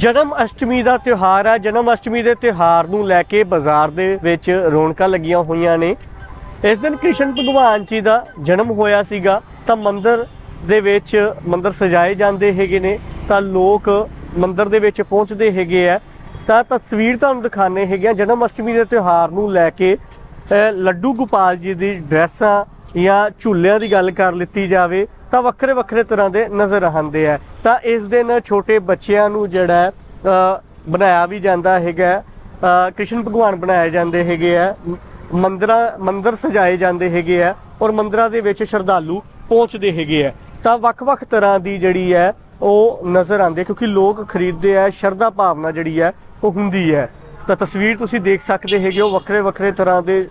ਜਨਮ ਅਸ਼ਟਮੀ ਦਾ ਤਿਉਹਾਰ ਹੈ ਜਨਮ ਅਸ਼ਟਮੀ ਦੇ ਤਿਉਹਾਰ ਨੂੰ ਲੈ ਕੇ ਬਾਜ਼ਾਰ ਦੇ ਵਿੱਚ ਰੌਣਕਾਂ ਲੱਗੀਆਂ ਹੋਈਆਂ ਨੇ। ਇਸ ਦਿਨ ਕ੍ਰਿਸ਼ਨ ਭਗਵਾਨ ਜੀ ਦਾ ਜਨਮ ਹੋਇਆ ਸੀਗਾ। ਤਾਂ ਮੰਦਰ ਦੇ ਵਿੱਚ ਮੰਦਰ ਸਜਾਏ ਜਾਂਦੇ ਹੈਗੇ ਨੇ। ਤਾਂ ਲੋਕ ਮੰਦਰ ਦੇ ਵਿੱਚ ਪਹੁੰਚਦੇ ਹੈਗੇ ਆ। ਤਾਂ ਤਸਵੀਰ ਤੁਹਾਨੂੰ ਦਿਖਾਣੇ ਹੈਗੇ ਆ। ਜਨਮ ਅਸ਼ਟਮੀ ਦੇ ਤਿਉਹਾਰ ਨੂੰ ਲੈ ਕੇ ਲੱਡੂ ਗੋਪਾਲ ਜੀ ਦੀ ਡਰੈਸਾਂ ਜਾਂ ਝੂਲਿਆਂ ਦੀ ਗੱਲ ਕਰ ਲਿੱਤੀ ਜਾਵੇ, ਤਾਂ ਵੱਖਰੇ ਵੱਖਰੇ ਤਰ੍ਹਾਂ ਦੇ ਨਜ਼ਰ ਆਉਂਦੇ ਆ। ਤਾਂ ਇਸ ਦਿਨ ਛੋਟੇ ਬੱਚਿਆਂ ਨੂੰ ਜਿਹੜਾ ਬਣਾਇਆ ਵੀ ਜਾਂਦਾ ਹੈਗਾ। ਕ੍ਰਿਸ਼ਨ ਭਗਵਾਨ ਬਣਾਏ ਜਾਂਦੇ ਹੈਗੇ ਆ। ਮੰਦਰਾਂ, ਮੰਦਰ ਸਜਾਏ ਜਾਂਦੇ ਹੈਗੇ ਆ ਔਰ ਮੰਦਰਾਂ ਦੇ ਵਿੱਚ ਸ਼ਰਧਾਲੂ ਪਹੁੰਚਦੇ ਹੈਗੇ ਆ। ਤਾਂ ਵੱਖ-ਵੱਖ ਤਰ੍ਹਾਂ ਦੀ ਜਿਹੜੀ ਹੈ ਉਹ ਨਜ਼ਰ ਆਉਂਦੇ ਕਿਉਂਕਿ ਲੋਕ ਖਰੀਦਦੇ ਆ, ਸ਼ਰਧਾ ਭਾਵਨਾ ਜਿਹੜੀ ਹੈ ਉਹ ਹੁੰਦੀ ਹੈ ਤਾਂ ਤਸਵੀਰ ਤੁਸੀਂ ਦੇਖ ਸਕਦੇ ਹੈਗੇ ਹੋ, ਵੱਖਰੇ ਵੱਖਰੇ ਤਰ੍ਹਾਂ ਦੇ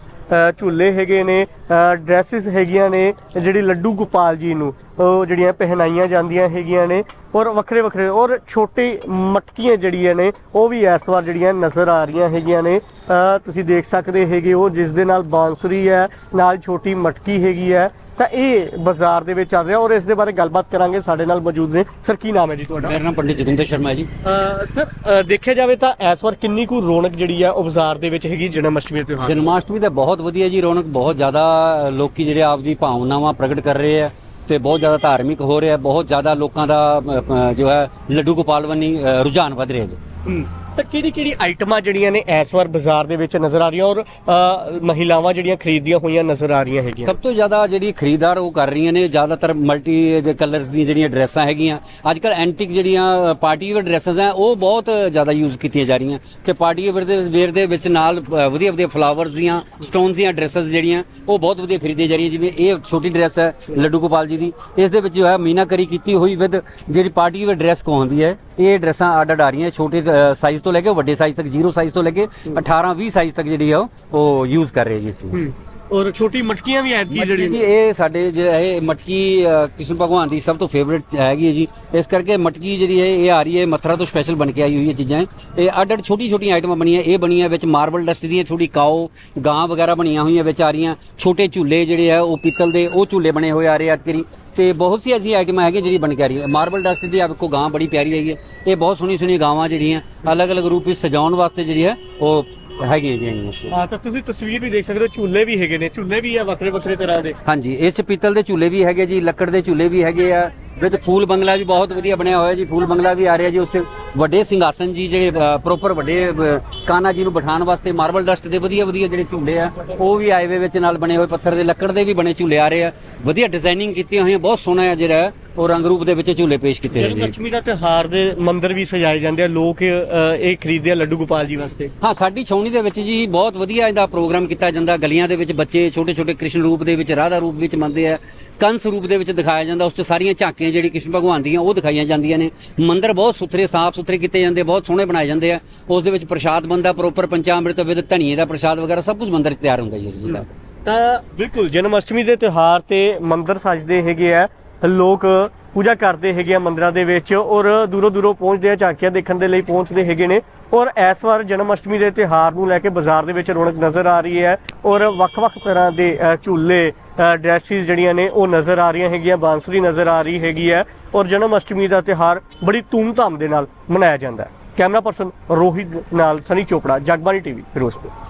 ਝੂਲੇ ਹੈਗੇ ਨੇ ਡਰੈਸਿਸ ਹੈਗੀਆਂ ਨੇ, ਜਿਹੜੀ ਲੱਡੂ ਗੋਪਾਲ ਜੀ ਨੂੰ, ਉਹ ਜਿਹੜੀਆਂ ਪਹਿਨਾਈਆਂ ਜਾਂਦੀਆਂ ਹੈਗੀਆਂ ਨੇ। ਔਰ ਵੱਖਰੇ ਵੱਖਰੇ ਔਰ ਛੋਟੀ ਮਟਕੀਆਂ ਜਿਹੜੀਆਂ ਨੇ ਉਹ ਵੀ ਇਸ ਵਾਰ ਜਿਹੜੀਆਂ ਨਜ਼ਰ ਆ ਰਹੀਆਂ ਹੈਗੀਆਂ ਨੇ। ਤੁਸੀਂ ਦੇਖ ਸਕਦੇ ਹੈਗੇ ਹੋ ਜਿਸ ਦੇ ਨਾਲ ਬਾਂਸੁਰੀ ਹੈ ਨਾਲ ਛੋਟੀ ਮਟਕੀ ਹੈਗੀ ਹੈ। ਤਾਂ ਇਹ ਬਾਜ਼ਾਰ ਦੇ ਵਿੱਚ ਚੱਲ ਰਿਹਾ ਔਰ ਇਸ ਦੇ ਬਾਰੇ ਗੱਲਬਾਤ ਕਰਾਂਗੇ। ਸਾਡੇ ਨਾਲ ਮੌਜੂਦ ਨੇ। ਸਰ ਕੀ ਨਾਮ ਹੈ ਜੀ ਤੁਹਾਡਾ? ਮੇਰਾ ਨਾਮ ਪੰਡਿਤ ਜਤਿੰਦਰ ਸ਼ਰਮਾ ਜੀ। ਸਰ ਦੇਖਿਆ ਜਾਵੇ ਤਾਂ ਇਸ ਵਾਰ ਕਿੰਨੀ ਕੁ ਰੌਣਕ ਜਿਹੜੀ ਹੈ ਉਹ ਬਾਜ਼ਾਰ ਦੇ ਵਿੱਚ ਹੈਗੀ ਜਨਮ ਅਸ਼ਟਮੀ ਦੇ ਤਿਉਹਾਰ। ਜਨਮਾਸ਼ਟਮੀ ਦਾ ਬਹੁਤ ਵਧੀਆ ਜੀ ਰੌਣਕ ਬਹੁਤ ਜ਼ਿਆਦਾ ਲੋਕੀ ਜਿਹੜੇ ਆਪ ਦੀ ਭਾਵਨਾਵਾਂ ਪ੍ਰਗਟ ਕਰ ਰਹੇ ਆ। ਤੇ ਬਹੁਤ ਜ਼ਿਆਦਾ ਧਾਰਮਿਕ ਹੋ ਰਿਹਾ, ਬਹੁਤ ਜ਼ਿਆਦਾ ਲੋਕਾਂ ਦਾ ਜੋ ਹੈ, ਲੱਡੂ ਗੋਪਾਲਵਨੀ ਰੁਝਾਨ ਵਧ ਰਿਹਾ ਜੀ। ਤਾਂ ਕਿਹੜੀ ਕਿਹੜੀ ਆਈਟਮਾਂ ਜਿਹੜੀਆਂ ਨੇ ਇਸ ਵਾਰ ਬਾਜ਼ਾਰ ਦੇ ਵਿੱਚ ਨਜ਼ਰ ਆ ਰਹੀਆਂ ਔਰ ਅ, ਮਹਿਲਾਵਾਂ ਜਿਹੜੀਆਂ ਖਰੀਦੀਆਂ ਹੋਈਆਂ ਨਜ਼ਰ ਆ ਰਹੀਆਂ ਹੈਗੀਆਂ? ਸਭ ਤੋਂ ਜ਼ਿਆਦਾ ਜਿਹੜੀ ਖਰੀਦਦਾਰ ਉਹ ਕਰ ਰਹੀਆਂ ਨੇ ਜ਼ਿਆਦਾਤਰ ਮਲਟੀ ਕਲਰਸ ਦੀਆਂ ਜਿਹੜੀਆਂ ਡਰੈਸਾਂ ਹੈਗੀਆਂ। ਅੱਜ ਕੱਲ ਐਂਟਿਕ ਜਿਹੜੀਆਂ ਪਾਰਟੀ ਵੇਅਰ ਡਰੈਸਸ ਆ ਉਹ ਬਹੁਤ ਜ਼ਿਆਦਾ ਯੂਜ਼ ਕੀਤੀਆਂ ਜਾ ਰਹੀਆਂ। ਕਿ ਪਾਰਟੀ ਵੇਅਰ ਦੇ ਵੇਅਰ ਦੇ ਵਿੱਚ ਨਾਲ ਅ, ਵਧੀਆ ਵਧੀਆ ਫਲਾਵਰਸ ਦੀਆਂ ਸਟੋਨਸ ਦੀਆਂ ਡਰੈਸਸ ਜਿਹੜੀਆਂ ਉਹ ਬਹੁਤ ਵਧੀਆ ਖਰੀਦੀਆਂ ਜਾ ਰਹੀਆਂ। ਜਿਵੇਂ ਇਹ ਛੋਟੀ ਡਰੈਸ ਹੈ ਲੱਡੂ ਗੋਪਾਲ ਜੀ ਦੀ। ਇਸ ਦੇ ਵਿੱਚ ਜੋ ਹੈ ਮੀਨਾਕਰੀ ਕੀਤੀ ਹੋਈ ਵਿਦ ਜਿਹੜੀ ਪਾਰਟੀ ਵੇਅਰ ਡਰੈਸ ਕੋ ਹੁੰਦੀ ਹੈ ਇਹ ਡਰੈਸਾਂ ਅੱਡ ਅੱਡ ਆ ਰਹੀਆਂ ਛੋਟੇ ਸਾਈਜ਼ ਤੋਂ ਲੈ ਕੇ ਵੱਡੇ ਸਾਈਜ਼ ਤੱਕ ਜ਼ੀਰੋ ਸਾਈਜ਼ ਤੋਂ ਲੈ ਕੇ 18 20 ਸਾਈਜ਼ ਤੱਕ ਜਿਹੜੀ ਆ ਉਹ- ਯੂਜ਼ ਕਰ ਰਹੇ ਜੀ ਅਸੀਂ। ਔਰ ਛੋਟੀ ਮਟਕੀਆਂ ਵੀ ਐਤਕੀ ਮਟਕੀ ਜੀ ਜਿਹੜੀ ਇਹ ਸਾਡੇ ਜਿਹੜਾ ਇਹ ਮਟਕੀ ਅ, ਕ੍ਰਿਸ਼ਨ ਭਗਵਾਨ ਦੀ ਸਭ ਤੋਂ ਫੇਵਰਿਟ ਹੈਗੀ ਹੈ ਜੀ। ਇਸ ਕਰਕੇ ਮਟਕੀ ਜਿਹੜੀ ਹੈ ਇਹ ਆ ਰਹੀ ਹੈ ਮਥੁਰਾ ਤੋਂ ਸਪੈਸ਼ਲ ਬਣ ਕੇ ਆਈ ਹੋਈ ਹੈ ਚੀਜ਼ਾਂ। ਇਹ ਅੱਡ ਅੱਡ ਛੋਟੀ ਛੋਟੀਆਂ ਆਈਟਮਾਂ ਬਣੀਆਂ। ਇਹ ਬਣੀਆਂ ਵਿੱਚ ਮਾਰਬਲ ਡਸਟ ਦੀਆਂ ਛੋਟੀ ਕਾਓ ਗਾਂ ਵਗੈਰਾ ਬਣੀਆਂ ਹੋਈਆਂ ਵਿੱਚ ਆ ਰਹੀਆਂ। ਛੋਟੇ ਝੂਲੇ ਜਿਹੜੇ ਆ ਉਹ ਪਿੱਤਲ ਦੇ ਉਹ ਝੂਲੇ ਬਣੇ ਹੋਏ ਆ ਰਹੇ ਅੱਜ ਕਰੀ। ਤੇ ਬਹੁਤ ਸੀ ਐਸੀ ਆਈਟਮਾਂ ਹੈਗੀਆਂ ਜਿਹੜੀ ਬਣ ਕੇ ਆ ਰਹੀ ਹੈ ਮਾਰਬਲ ਡਸਟ ਦੀ ਆਪਕੋ ਗਾਂ ਬੜੀ ਪਿਆਰੀ ਹੈਗੀ ਹੈ। ਇਹ ਬਹੁਤ ਸੋਹਣੀ ਸੋਹਣੀ ਗਾਵਾਂ ਜਿਹੜੀਆਂ ਅਲੱਗ-ਅਲੱਗ ਰੂਪ ਵਿੱਚ ਸਜਾਉਣ ਵਾਸਤੇ ਜਿਹੜੀ ਹੈ ਉਹ ਹੈਗੀਆਂ ਜਿਹੜੀਆਂ ਹਾਂ ਤਾਂ ਤੁਸੀਂ ਤਸਵੀਰ ਵੀ ਦੇਖ ਸਕਦੇ ਹੋ ਝੂਲੇ ਵੀ ਹੈਗੇ ਨੇ। ਝੂਲੇ ਵੀ ਆ ਵੱਖਰੇ ਵੱਖਰੇ ਤਰ੍ਹਾਂ ਦੇ। ਹਾਂਜੀ ਇਸ ਚ ਪੀਤਲ ਦੇ ਝੂਲੇ ਵੀ ਹੈਗੇ ਜੀ ਲੱਕੜ ਦੇ ਝੂਲੇ ਵੀ ਹੈਗੇ ਆ ਵਿਦ ਫੂਲ ਬੰਗਲਾ ਵੀ ਬਹੁਤ ਵਧੀਆ ਬਣਿਆ ਹੋਇਆ ਜੀ ਫੂਲ ਬੰਗਲਾ ਵੀ ਆ ਰਿਹਾ ਜੀ ਉਸ ਤੇ ਵੱਡੇ ਸਿੰਘਾਸਨ ਜੀ ਜਿਹੜੇ ਪ੍ਰੋਪਰ ਵੱਡੇ ਕਾਨਾ ਜੀ ਨੂੰ ਬਿਠਾਉਣ ਵਾਸਤੇ ਮਾਰਬਲ ਡਸਟ ਦੇ ਵਧੀਆ ਵਧੀਆ ਜਿਹੜੇ ਝੂਲੇ ਆ ਉਹ ਵੀ ਆਏ ਵੇ ਵਿੱਚ ਨਾਲ ਬਣੇ ਹੋਏ ਪੱਥਰ ਦੇ ਲੱਕੜ ਦੇ ਵੀ ਬਣੇ ਝੂਲੇ ਆ ਰਹੇ ਆ। ਵਧੀਆ ਡਿਜ਼ਾਈਨਿੰਗ ਕੀਤੀਆਂ ਹੋਈਆਂ ਬਹੁਤ ਸੋਹਣਾ ਹੈ ਜਿਹੜਾ ਉਹ ਰੰਗ ਰੂਪ ਦੇ ਵਿੱਚ ਝੂਲੇ ਪੇਸ਼ ਕੀਤੇ ਜਨਮ ਜੀ ਅਸ਼ਟਮੀ ਦਾ ਤਿਉਹਾਰ ਦੇ ਮੰਦਿਰ ਵੀ ਸਜਾਏ ਜਾਂਦੇ ਆ ਲੋਕ ਇਹ ਖਰੀਦਦੇ ਆ ਲੱਡੂ ਗੋਪਾਲ ਜੀ ਵਾਸਤੇ। ਹਾਂ ਸਾਡੀ ਛਾਉਣੀ ਦੇ ਵਿੱਚ ਜੀ ਬਹੁਤ ਵਧੀਆ ਇਹਦਾ ਪ੍ਰੋਗਰਾਮ ਕੀਤਾ ਜਾਂਦਾ ਗਲੀਆਂ ਦੇ ਵਿੱਚ ਬੱਚੇ ਛੋਟੇ ਛੋਟੇ ਕ੍ਰਿਸ਼ਨ ਰੂਪ ਦੇ ਵਿੱਚ ਰਾਧਾ ਰੂਪ ਵਿੱਚ ਮੰਨਦੇ ਆ ਕੰਸ ਰੂਪ ਦੇ ਵਿੱਚ ਦਿਖਾਇਆ ਜਾਂਦਾ ਉਸ 'ਚ ਸਾਰੀਆਂ ਝਾਕੀਆਂ ਜਿਹੜੀ ਕ੍ਰਿਸ਼ਨ ਭਗਵਾਨ ਦੀਆਂ ਉਹ ਦਿਖਾਈਆਂ ਜਾਂਦੀਆਂ ਨੇ। ਮੰਦਿਰ ਬਹੁਤ ਸੁਥਰੇ ਸਾਫ਼ ਸੁਥਰੇ ਕੀਤੇ ਜਾਂਦੇ ਬਹੁਤ ਸੋਹਣੇ ਬਣਾਏ ਜਾਂਦੇ ਆ। ਉਸ ਦੇ ਵਿੱਚ ਪ੍ਰਸ਼ਾਦ ਬੰਦਾ ਪ੍ਰੋਪਰ ਪੰਚਾਮ੍ਰਿਤ ਵਿਦ ਧਨੀਏ ਦਾ ਪ੍ਰਸ਼ਾਦ ਵਗੈਰਾ, ਸਭ ਕੁਝ ਮੰਦਿਰ 'ਚ ਤਿਆਰ ਹੁੰਦਾ ਜੀ ਇਸ ਦਾ ਤਾਂ ਬਿਲਕੁਲ, ਜਨਮ ਅਸ਼ਟਮੀ ਦੇ ਤਿਉਹਾਰ ਤੇ ਮੰਦਿਰ ਸਜਦੇ ਹੈਗੇ ਆ, ਲੋਕ ਪੂਜਾ ਕਰਦੇ ਹੈਗੇ ਆ ਮੰਦਿਰਾਂ ਦੇ ਵਿੱਚ ਔਰ ਦੂਰੋਂ ਦੂਰੋਂ ਪਹੁੰਚਦੇ ਆ, ਝਾਕੀਆਂ ਦੇਖਣ ਦੇ ਲਈ ਪਹੁੰਚਦੇ ਹੈਗੇ ਨੇ। ਔਰ ਇਸ ਵਾਰ ਜਨਮ ਅਸ਼ਟਮੀ ਦੇ ਤਿਉਹਾਰ ਨੂੰ ਲੈ ਕੇ ਬਾਜ਼ਾਰ ਦੇ ਵਿੱਚ ਰੌਣਕ ਨਜ਼ਰ ਆ ਰਹੀ ਹੈ ਔਰ ਵੱਖ-ਵੱਖ ਤਰ੍ਹਾਂ ਦੇ ਝੂਲੇ ਡਰੈਸਿਸ ਜਿਹੜੀਆਂ ਨੇ ਉਹ ਨਜ਼ਰ ਆ ਰਹੀਆਂ ਹੈਗੀਆਂ, ਬਾਂਸਰੀ ਨਜ਼ਰ ਆ ਰਹੀ ਹੈਗੀ ਹੈ ਔਰ ਜਨਮ ਅਸ਼ਟਮੀ ਦਾ ਤਿਉਹਾਰ ਬੜੀ ਧੂਮ-ਧਾਮ ਦੇ ਨਾਲ ਮਨਾਇਆ ਜਾਂਦਾ ਹੈ। ਕੈਮਰਾ ਪਰਸਨ ਰੋਹਿਤ ਨਾਲ ਸਨੀ ਚੋਪੜਾ ਜਗਬਾਨੀ ਟੀਵੀ ਫਿਰੋਜ਼ਪੁਰ।